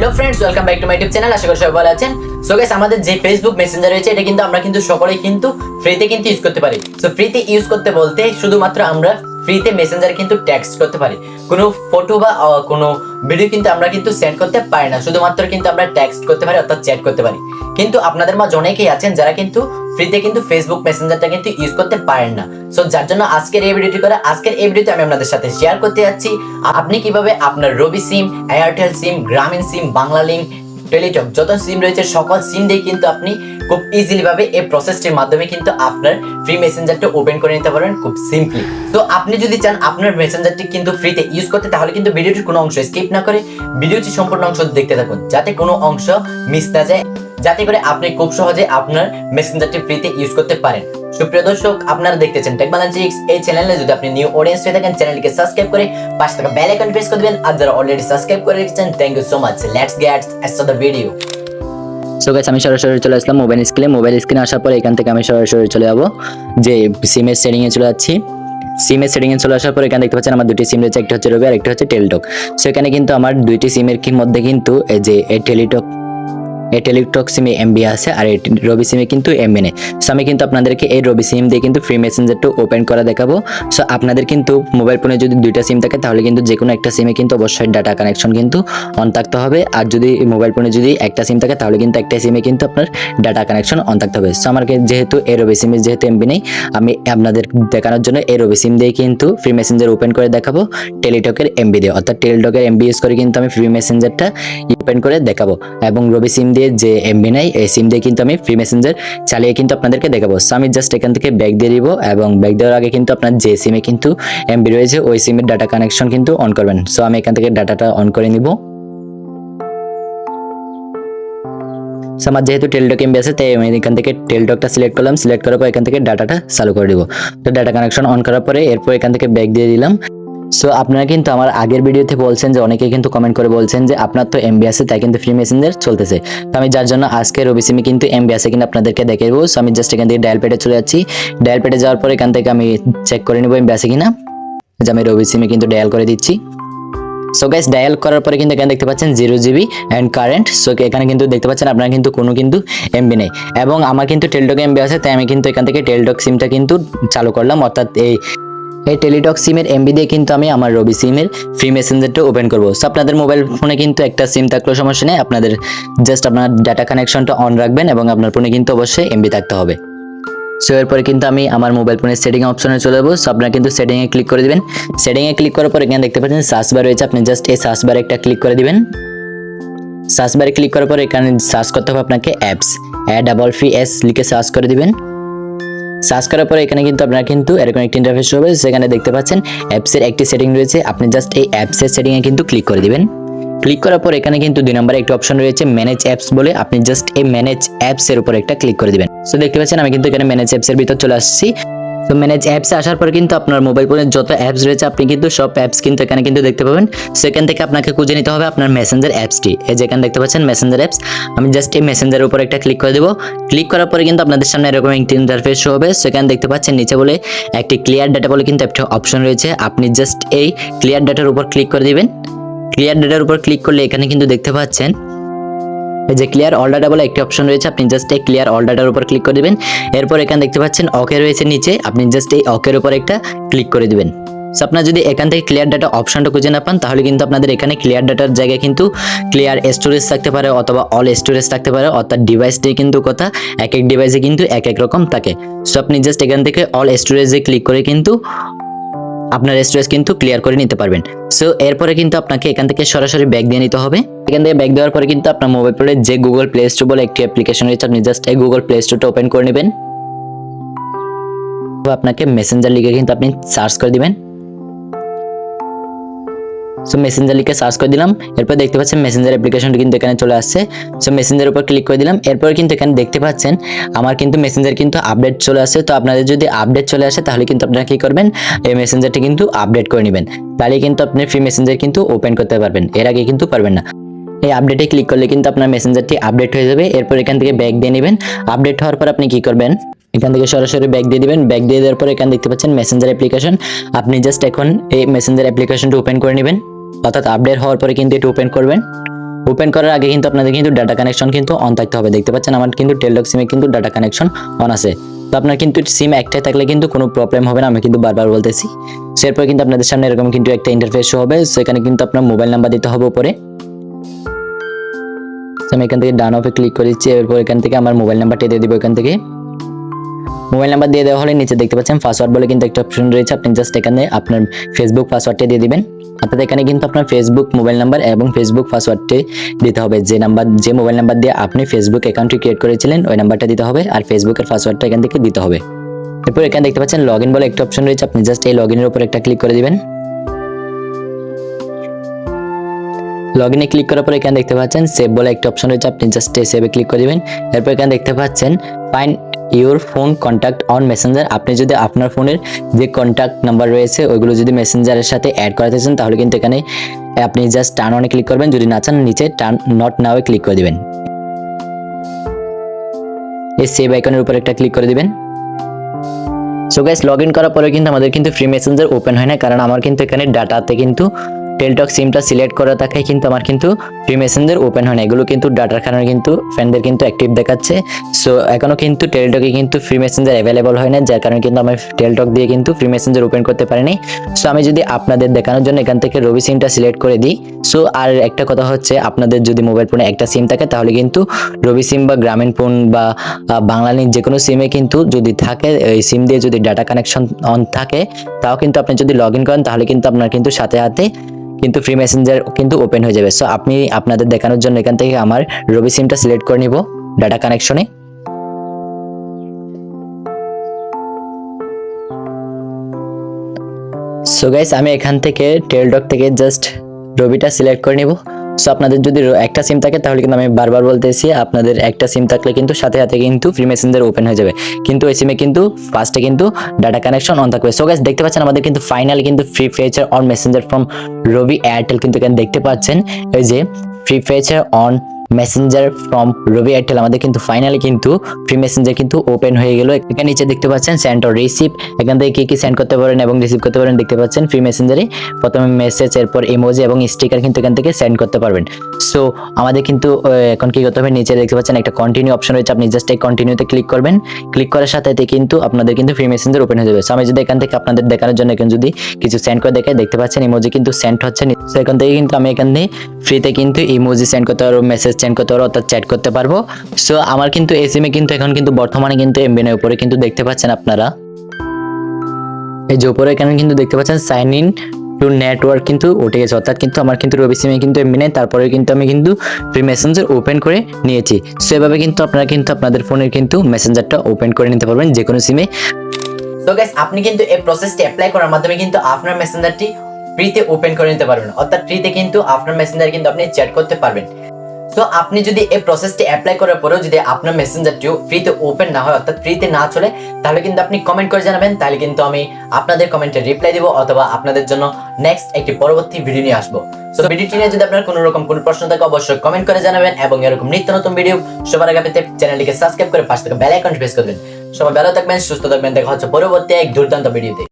Hello friends welcome back to my YouTube channel আশা করি সবাই ভালো আছেন। সো গাইস আমাদের যে ফেসবুক মেসেঞ্জার রয়েছে, এটা কিন্তু আমরা কিন্তু সকলেই কিন্তু ফ্রিতে কিন্তু ইউজ করতে পারি। সো ফ্রিতে ইউজ করতে বলতে শুধুমাত্র আমরা ফ্রিতে মেসেঞ্জার কিন্তু টেক্সট করতে পারি। কোনো ফটো বা কোনো ভিডিও কিন্তু আমরা কিন্তু সেন্ড করতে পারি না। শুধুমাত্র কিন্তু আমরা টেক্সট করতে পারি, অর্থাৎ চ্যাট করতে পারি। কিন্তু আপনাদের মাঝে অনেকেই আছেন যারা কিন্তু ফ্রিতে কিন্তু ফেসবুক মেসেঞ্জারটা কিন্তু ইউজ করতে পারেন না। সো যার জন্য আজকের এই ভিডিওটি করে, আজকের এই ভিডিওতে আমি আপনাদের সাথে শেয়ার করতে যাচ্ছি। আপনি কীভাবে আপনার রবি সিম এয়ারটেল সিম গ্রামীণ সিম বাংলা লিঙ্ক টেলিটক যত সিম রয়েছে, সকল সিম দিয়ে কিন্তু আপনি খুব ইজিলি ভাবে এই প্রসেসটির মাধ্যমে কিন্তু আপনার ফ্রি মেসেঞ্জারটা ওপেন করে নিতে পারবেন খুব সিম্পলি তো আপনি যদি চান আপনার মেসেঞ্জারটি কিন্তু ফ্রিতে ইউজ করতে, তাহলে কিন্তু ভিডিওটির কোনো অংশ স্কিপ না করে ভিডিওটি সম্পূর্ণ অংশ দেখতে থাকুন, যাতে কোনো অংশ মিস না যায়। যাতে করে আপনি খুব সহজে আপনার মেসেঞ্জারটি ফ্রিতে ইউজ করতে পারেন। সুপ্রিয় দর্শক, আপনারা দেখতেছেন টেক টেকনোলজিক্স এই চ্যানেলে যদি আপনি নিউ অডিয়েন্স হয়ে থাকেন চ্যানেলটিকে সাবস্ক্রাইব করে পাশে থাকা বেল আইকন প্রেস করে দিবেন। আর যারা অলরেডি সাবস্ক্রাইব করে রেখেছেন thank you so much let's get start the video so guys আমি সরাসরি চলে আসলাম মোবাইল স্ক্রিনে মোবাইল স্ক্রিনে আসার পরে এখান থেকে আমি সরাসরি চলে যাব। যে সিমের সেটিংয়ে চলে যাচ্ছি। সিমের সেটিংয়ে চলে আসার পর এখানে দেখতে পাচ্ছেন, আমার দুটি সিম রয়েছে। একটা হচ্ছে রবি আর একটা হচ্ছে টেলিটক সো এখানে কিন্তু আমার দুইটি সিমের মধ্যে কিন্তু যে টেলিটক এই টেলিটক সিমে এমবি আছে আর এই রবি সিমে কিন্তু এমবি নেই। সো আমি কিন্তু আপনাদেরকে এই রবি সিম দিয়ে কিন্তু ফ্রি মেসেঞ্জারটা ওপেন করা দেখাবো। সো আপনাদের কিন্তু মোবাইল ফোনে যদি দুইটা সিম থাকে, তাহলে কিন্তু যে কোনো একটা সিমে কিন্তু অবশ্যই ডাটা কানেকশন কিন্তু অন থাকতে হবে। আর যদি মোবাইল ফোনে যদি একটা সিম থাকে, তাহলে কিন্তু একটা সিমে কিন্তু আপনার ডাটা কানেকশন অন থাকতে হবে। সো আমার যেহেতু এই রবি সিমের যেহেতু এমবি নেই, আমি আপনাদের দেখানোর জন্য এই রবি সিম দিয়ে কিন্তু ফ্রি মেসেঞ্জার ওপেন করে দেখাবো। টেলিটকের এমবি দিয়ে। অর্থাৎ টেলিটকের এমবি ইউজ করে কিন্তু আমি ফ্রি মেসেঞ্জারটা ওপেন করে দেখাবো। এবং রবি সিম দিয়ে যে এমবি নাই, এই সিম দিয়ে কিন্তু আমি ফ্রি মেসেঞ্জার চালিয়ে কিন্তু আপনাদেরকে দেখাবো। সো আমি জাস্ট এখান থেকে ব্যাক দিয়ে দিব এবং ব্যাক দেওয়ার আগে কিন্তু আপনার যে সিমে কিন্তু এমবি রয়েছে, ওই সিমের ডাটা কানেকশন কিন্তু অন করবেন। সো আমি এখান থেকে ডাটাটা অন করে নিব। সো আমার যেহেতু টেলডক এমবি আছে, তাই আমি এখান থেকে টেলডকটা সিলেক্ট করলাম। সিলেক্ট করার পর এখান থেকে ডাটাটা চালু করে দিব। তো ডাটা কানেকশন অন করার পরে এরপর এখান থেকে ব্যাক দিয়ে দিলাম। সো আপনারা কিন্তু আমার আগের ভিডিওতে বলছেন যে অনেকে কিন্তু কমেন্ট করে বলছেন যে, আপনার তো এমবি আছে তাই কিন্তু ফ্রি মেসেঞ্জার চলতেছে। তো আমি যার জন্য আজকে রবি সিমে কিন্তু এমবি আছে কিনা আপনাদেরকে দেখে দেবো সো আমি জাস্ট এখান থেকে ডায়াল পেটে চলে যাচ্ছি। ডায়াল পেটে যাওয়ার পর এখান থেকে আমি চেক করে নেব এমবি আছে কিনা। যে আমি রবি সিমে কিন্তু ডায়াল করে দিচ্ছি। সো গাইস ডায়াল করার পরে কিন্তু এখানে দেখতে পাচ্ছেন zero GB and current so এখানে কিন্তু দেখতে পাচ্ছেন আপনারা কিন্তু কোনো কিন্তু এমবি নেই। এবং আমার কিন্তু টেলডক এমবি আছে তাই আমি কিন্তু এখান থেকে টেলডক সিমটা কিন্তু চালু করলাম। অর্থাৎ এই এই টেলিটক সিমের এমবি দিয়ে কিন্তু আমি আমার রবি সিমের ফ্রি মেসেঞ্জারটা ওপেন করব। সো আপনাদের মোবাইল ফোনে কিন্তু একটা সিম থাকলেও সমস্যা নেই। আপনাদের জাস্ট আপনার ডাটা কানেকশনটা অন রাখবেন এবং আপনার ফোনে কিন্তু অবশ্যই এমবি থাকতে হবে। সো এরপরে কিন্তু আমি আমার মোবাইল ফোনের সেটিং অপশনে চলে যাব। সো আপনারা কিন্তু সেটিংয়ে ক্লিক করে দিবেন। সেটিংয়ে ক্লিক করার পর এখানে দেখতে পাচ্ছেন সার্চ বার রয়েছে। আপনি জাস্ট এই সার্চ বারে একটা ক্লিক করে দেবেন। সার্চ বারে ক্লিক করার পর এখানে সার্চ করতে হবে আপনাকে apps a double free S লিখে সার্চ করে দিবেন। সার্চ করার পরে এখানে কিন্তু আপনারা কিন্তু এরকম একটি ইন্টারফেস হবে সেখানে দেখতে পাচ্ছেন অ্যাপসের একটি সেটিং রয়েছে। আপনি জাস্ট এই অ্যাপসের সেটিংয়ে কিন্তু ক্লিক করে দিবেন। ক্লিক করার পর এখানে কিন্তু দুই নম্বরে একটি অপশন রয়েছে ম্যানেজ অ্যাপস বলে। আপনি জাস্ট এই ম্যানেজ অ্যাপস এর উপর একটা ক্লিক করে দিবেন। সো দেখতে পাচ্ছেন আমি কিন্তু এখানে ম্যানেজ অ্যাপস এর ভিতর চলে আসছি। তো ম্যানেজ অ্যাপসে আসার পর কিন্তু আপনার মোবাইল ফোনের যত অ্যাপস রয়েছে, আপনি কিন্তু সব অ্যাপস কিন্তু এখানে কিন্তু দেখতে পাবেন। সেখান থেকে আপনাকে খুঁজে নিতে হবে আপনার মেসেঞ্জার অ্যাপসটি এই যেখানে দেখতে পাচ্ছেন মেসেঞ্জার অ্যাপস আমি জাস্ট এই মেসেঞ্জারের উপর একটা ক্লিক করে দেবো। ক্লিক করার পরে কিন্তু আপনাদের সামনে এরকম একটি ইন্টারফেস হবে। সেখানে দেখতে পাচ্ছেন নিচে বলে একটি ক্লিয়ার ডাটা বলে কিন্তু একটা অপশন রয়েছে। আপনি জাস্ট এই ক্লিয়ার ডাটার উপর ক্লিক করে দিবেন। ক্লিয়ার ডাটার উপর ক্লিক করলে এখানে কিন্তু দেখতে পাচ্ছেন যে ক্লিয়ার অল ডাটা বলে একটি অপশন রয়েছে, আপনি জাস্ট এই ক্লিয়ার অল ডাটার উপর ক্লিক করে দিবেন। এরপর এখানে দেখতে পাচ্ছেন ওকে রয়েছে নিচে, আপনি জাস্ট এই অকের উপর একটা ক্লিক করে দেবেন। সো আপনার যদি এখান থেকে ক্লিয়ার ডাটা অপশনটা খুঁজে না পান, তাহলে কিন্তু আপনাদের এখানে ক্লিয়ার ডাটার জায়গায় কিন্তু ক্লিয়ার স্টোরেজ থাকতে পারে অথবা অল স্টোরেজ থাকতে পারে, অর্থাৎ ডিভাইসটি কিন্তু কথা, এক এক ডিভাইসে কিন্তু এক এক রকম থাকে। সো আপনি জাস্ট এখান থেকে অল স্টোরেজে ক্লিক করে কিন্তু আপনার স্টোরেজ কিন্তু ক্লিয়ার করে নিতে পারবেন। সো এরপরে কিন্তু আপনাকে এখান থেকে সরাসরি ব্যাগ দিয়ে নিতে হবে। এখান থেকে ব্যাগ দেওয়ার পরে কিন্তু আপনার মোবাইল ফোনে যে গুগল প্লে স্টোর বলে একটি অ্যাপ্লিকেশন রয়েছে, আপনি জাস্ট এই গুগল প্লে স্টোরটা ওপেন করে নেবেন। আপনাকে মেসেঞ্জার লিখে কিন্তু আপনি সার্চ করে দিবেন। সো মেসেঞ্জার লিখে সার্চ করে দিলাম। এরপর দেখতে পাচ্ছেন মেসেঞ্জার অ্যাপ্লিকেশনটি কিন্তু এখানে চলে আসছে। সো মেসেঞ্জার উপর ক্লিক করে দিলাম। এরপর কিন্তু এখানে দেখতে পাচ্ছেন, আমার কিন্তু মেসেঞ্জার কিন্তু আপডেট চলে আসে তো, আপনাদের যদি আপডেট চলে আসে, তাহলে কিন্তু আপনারা কি করবেন? এই মেসেঞ্জারটি কিন্তু আপডেট করে নেবেন। তাহলে কিন্তু আপনি ফ্রি মেসেঞ্জার কিন্তু ওপেন করতে পারবেন। এর আগে কিন্তু পারবেন না। এই আপডেটে ক্লিক করলে কিন্তু আপনার মেসেঞ্জারটি আপডেট হয়ে যাবে। এরপর এখান থেকে ব্যাক দিয়ে নেবেন। আপডেট হওয়ার পর আপনি কি করবেন? এখান থেকে সরাসরি ব্যাক দিয়ে দিবেন। ব্যাক দিয়ে দেওয়ার পর এখানে দেখতে পাচ্ছেন মেসেঞ্জার অ্যাপ্লিকেশন আপনি জাস্ট এখন এই মেসেঞ্জার অ্যাপ্লিকেশনটা ওপেন করে নেবেন। অর্থাৎ আপডেট হওয়ার পরে কিন্তু এটা ওপেন করবেন। ওপেন করার আগে কিন্তু আপনাদের কিন্তু ডাটা কানেকশন কিন্তু অন থাকতে হবে। দেখতে পাচ্ছেন আমার কিন্তু টেলডক সিমে কিন্তু ডাটা কানেকশন অন আছে। তো আপনার কিন্তু সিম একটাই থাকলে কিন্তু কোনো প্রবলেম হবে না আমি কিন্তু বারবার বলতেছি। So, এরপর কিন্তু আপনাদের সামনে এরকম কিন্তু একটা ইন্টারফেস হবে সেখানে কিন্তু আপনার মোবাইল নাম্বার দিতে হবে উপরে। আমি এখান থেকে ডান অফে ক্লিক করে দিচ্ছি এরপর এখান থেকে আমার মোবাইল নাম্বারটা দিয়ে দিব এখান থেকে। মোবাইল নাম্বার দিয়ে দেওয়া হলে নিচে দেখতে পাচ্ছেন পাসওয়ার্ড বলে কিন্তু একটা অপশন রয়েছে। আপনি জাস্ট এখানে আপনার ফেসবুক পাসওয়ার্ডটা দিয়ে দিবেন। অর্থাৎ এখানে কিন্তু আপনার ফেসবুক মোবাইল নাম্বার এবং ফেসবুক পাসওয়ার্ডটি দিতে হবে। যে নাম্বার, যে মোবাইল নাম্বার দিয়ে আপনি ফেসবুক অ্যাকাউন্টটি ক্রিয়েট করেছিলেন, ওই নাম্বারটা দিতে হবে আর ফেসবুকের পাসওয়ার্ডটা এখান থেকে দিতে হবে। এরপর এখানে দেখতে পাচ্ছেন লগ ইন বলে একটা অপশন রয়েছে। আপনি জাস্ট এই লগ ইনের উপর একটা ক্লিক করে দিবেন। লগ ইনে ক্লিক করার পর এখানে দেখতে পাচ্ছেন সেভ বলে একটা অপশন রয়েছে। আপনি জাস্ট সেভে ক্লিক করে দিবেন। এরপর এখানে দেখতে পাচ্ছেন find your phone contact on messenger আপনি যদি আপনার ফোনের যে কন্ট্যাক্ট নাম্বার রয়েছে, ওইগুলো যদি মেসেঞ্জারের সাথে অ্যাড করাতে চান, তাহলে কিন্তু এখানে আপনি জাস্ট টার্ন অনে ক্লিক করবেন। যদি না চান, নিচে টার্ন নট নাওয়ে ক্লিক করে দিবেন। এই সেভ আইকনের উপর একটা ক্লিক করে দিবেন। সো গাইস লগ ইন করার পরে কিন্তু আমাদের কিন্তু ফ্রি মেসেঞ্জার ওপেন হয় না, কারণ আমার কিন্তু এখানে ডাটাতে কিন্তু টেলটক সিমটা সিলেক্ট করা থাকায় কিন্তু আমার কিন্তু ফ্রি মেসেঞ্জার ওপেন হয় না। এগুলো কিন্তু ডাটার কারণে কিন্তু ফ্রেন্ডদের কিন্তু অ্যাক্টিভ দেখাচ্ছে। সো এখনও কিন্তু টেলটকে কিন্তু ফ্রি মেসেঞ্জার অ্যাভেলেবল হয় না, যার কারণে কিন্তু আমি টেলটক দিয়ে কিন্তু ফ্রি মেসেঞ্জার ওপেন করতে পারিনি। সো আমি যদি আপনাদের দেখানোর জন্য এখান থেকে রবি সিমটা সিলেক্ট করে দিই। সো আর একটা কথা হচ্ছে, আপনাদের যদি মোবাইল ফোনে একটা সিম থাকে, তাহলে কিন্তু রবি সিম বা গ্রামীণ ফোন বা বাংলালিংক যে কোনো সিমে কিন্তু যদি থাকে, এই সিম দিয়ে যদি ডাটা কানেকশন অন থাকে, তাও কিন্তু আপনি যদি লগ ইন করেন, তাহলে কিন্তু আপনার কিন্তু সাথে সাথে কিন্তু ফ্রি মেসেঞ্জার কিন্তু ওপেন হয়ে যাবে। সো আপনি আপনাদের দেখানোর জন্য এখান থেকে আমার রবি সিমটা সিলেক্ট করে নিব ডাটা কানেকশনে সো গাইস আমি এখান থেকে টেলডক থেকে জাস্ট রবিটা সিলেক্ট করে নিব। সো আপনাদের যদি একটা সিম থাকে, তাহলে কিন্তু আমি বারবার বলতেছি, আপনাদের একটা সিম থাকলে কিন্তু সাথে সাথে কিন্তু ফ্রি মেসেঞ্জার ওপেন হয়ে যাবে। কিন্তু ওই সিমে কিন্তু ফার্স্টে কিন্তু ডাটা কানেকশন অন থাকবে। সো গাইস দেখতে পাচ্ছেন আমাদের কিন্তু ফাইনালি কিন্তু free feature on messenger from Robi Airtel কিন্তু এখানে দেখতে পাচ্ছেন, এই যে free feature on messenger from Robi Airtel আমাদের কিন্তু ফাইনালি কিন্তু ফ্রি মেসেঞ্জার কিন্তু ওপেন হয়ে গেল। এখানে নিচে দেখতে পাচ্ছেন সেন্ড অর রিসিভ এখান থেকে কি কি সেন্ড করতে পারেন এবং রিসিভ করতে পারেন দেখতে পাচ্ছেন ফ্রি মেসেঞ্জারে প্রথমে মেসেজ এরপর ইমোজি এবং স্টিকার কিন্তু এখান থেকে সেন্ড করতে পারবেন। সো আমাদের কিন্তু এখন কি করতে হবে? নিচে দেখতে পাচ্ছেন একটা কন্টিনিউ অপশন রয়েছে। আপনি জাস্ট এই কন্টিনিউতে ক্লিক করবেন। ক্লিক করার সাথে কিন্তু আপনাদের কিন্তু ফ্রি মেসেঞ্জার ওপেন হয়ে যাবে। সো আমি যদি এখান থেকে আপনাদের দেখানোর জন্য এখানে যদি কিছু সেন্ড করে দেখে দেখতে পাচ্ছেন ইমোজি কিন্তু সেন্ড হচ্ছে সো এখান থেকে কিন্তু আমি এখান থেকে ফ্রিতে কিন্তু ইমোজি সেন্ড করতে পারব মেসেজ সেন্ড করতে পারব, অর্থাৎ চ্যাট করতে পারব। সো আমার কিন্তু এই সিমে কিন্তু এখন কিন্তু বর্তমানে কিন্তু এমবিনের উপরে কিন্তু দেখতে পাচ্ছেন আপনারা। এই যে উপরে এখানে কিন্তু দেখতে পাচ্ছেন সাইন ইন টু নেটওয়ার্ক কিন্তু উঠে গেছে, অর্থাৎ কিন্তু আমার কিন্তু রবি সিমে কিন্তু এমবি নেই তারপরে কিন্তু আমি কিন্তু ফ্রি মেসেঞ্জার ওপেন করে নিয়েছি। সো এভাবে কিন্তু আপনারা কিন্তু আপনাদের ফোনের কিন্তু মেসেঞ্জারটা ওপেন করে নিতে পারবেন যে কোনো সিমে তো গাইস আপনি কিন্তু এই প্রসেসটি অ্যাপ্লাই করার মাধ্যমে কিন্তু আপনার মেসেঞ্জারটি ফ্রিতে ওপেন করে নিতে পারবেন, অর্থাৎ ফ্রিতে কিন্তু আপনার মেসেঞ্জার কিন্তু আপনি চ্যাট করতে পারবেন। তো আপনি যদি এই প্রসেসটি অ্যাপ্লাই করার পরেও যদি আপনার মেসেঞ্জারটিও ফ্রিতে ওপেন না হয়, অর্থাৎ ফ্রিতে না চলে, তাহলে কিন্তু আপনি কমেন্ট করে জানাবেন। তাহলে কিন্তু আমি আপনাদের কমেন্টে রিপ্লাই দিব অথবা আপনাদের জন্য নেক্সট একটি পরবর্তী ভিডিও নিয়ে আসব। তো ভিডিওটি নিয়ে যদি আপনার কোনো রকম কোনো প্রশ্ন থাকে, অবশ্যই কমেন্ট করে জানাবেন এবং এরকম নিত্য নতুন ভিডিও সবার আগে পেতে চ্যানেলটিকে সাবস্ক্রাইব করে পাশে থেকে বেল আইকন প্রেস করবেন সবাই ভালো থাকবেন, সুস্থ থাকবেন, দেখা হচ্ছে পরবর্তী এক দুর্দান্ত ভিডিওতে